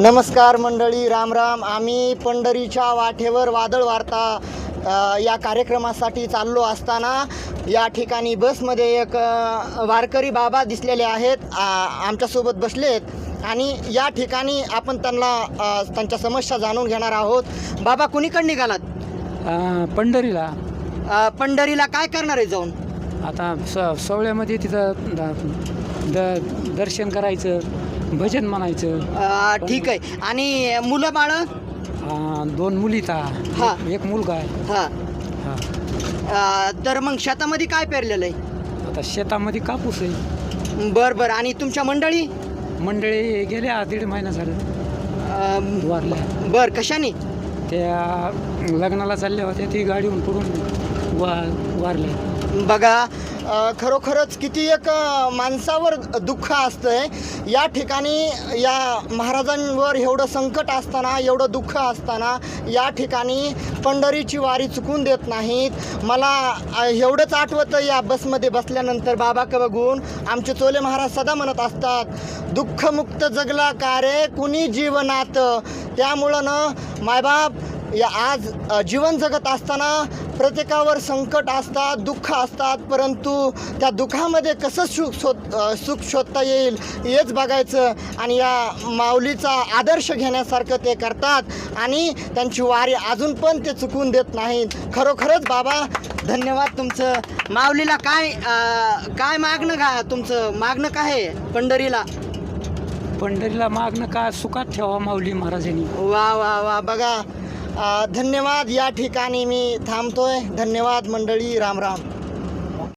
नमस्कार मंडळी राम राम. आम्ही पंढरीच्या वाटेवर वादळ वार्ता या कार्यक्रमासाठी चाललो असताना या ठिकाणी बसमध्ये एक वारकरी बाबा दिसलेले आहेत. आमच्यासोबत बसलेत आणि या ठिकाणी आपण त्यांना त्यांच्या समस्या जाणून घेणार आहोत. बाबा कुणीकडे निघालात? पंढरीला. पंढरीला काय करणार आहे जाऊन? आता स सोहळ्यामध्ये तिथं द दर्शन करायचं. भजन म्हणायचं. अ, ठीक आहे. आणि मुलं बाळ? आ, दोन मुली हा. एक मुलगा आहे. हां. हा. अ, तर मग शेतामध्ये काय पेरलेलं आहे? आता शेतामध्ये कापूस आहे. बरं बरं. आणि तुमच्या मंडळी? मंडळी गेल्या दीड महिना झालं. वारल्या. बर. कशाने? त्या लग्नाला चालल्या होत्या. ती गाडीहून पडून वा वारल्या. बघा खरोखरच किती एक माणसावर दुःख असतंय. या ठिकाणी या महाराजांवर एवढं संकट असताना एवढं दुःख असताना या ठिकाणी पंढरीची वारी चुकून देत नाहीत. मला एवढंच आठवतं या बसमध्ये बसल्यानंतर बाबाक बघून. आमचे चोले महाराज सदा म्हणत असतात दुःखमुक्त जगला का रे कुणी जीवनात? त्यामुळं ना मायबाप या आज जीवन जगत असताना प्रत्येकावर संकट असतात दुःख असतात परंतु त्या दुःखामध्ये कसं सुख शोध सुख शोधता येईल हेच बघायचं आणि या माऊलीचा आदर्श घेण्यासारखं ते करतात आणि त्यांची वारी अजून पण ते चुकून देत नाहीत. खरोखरच बाबा धन्यवाद तुमचं. माऊलीला काय काय मागणं का तुमचं मागणं काय आहे पंढरीला? पंढरीला मागणं का? सुखात ठेवा माऊली महाराजांनी. वा वा वा. बघा धन्यवाद या ठिकाणी मी थांबतोय. धन्यवाद मंडळी राम राम.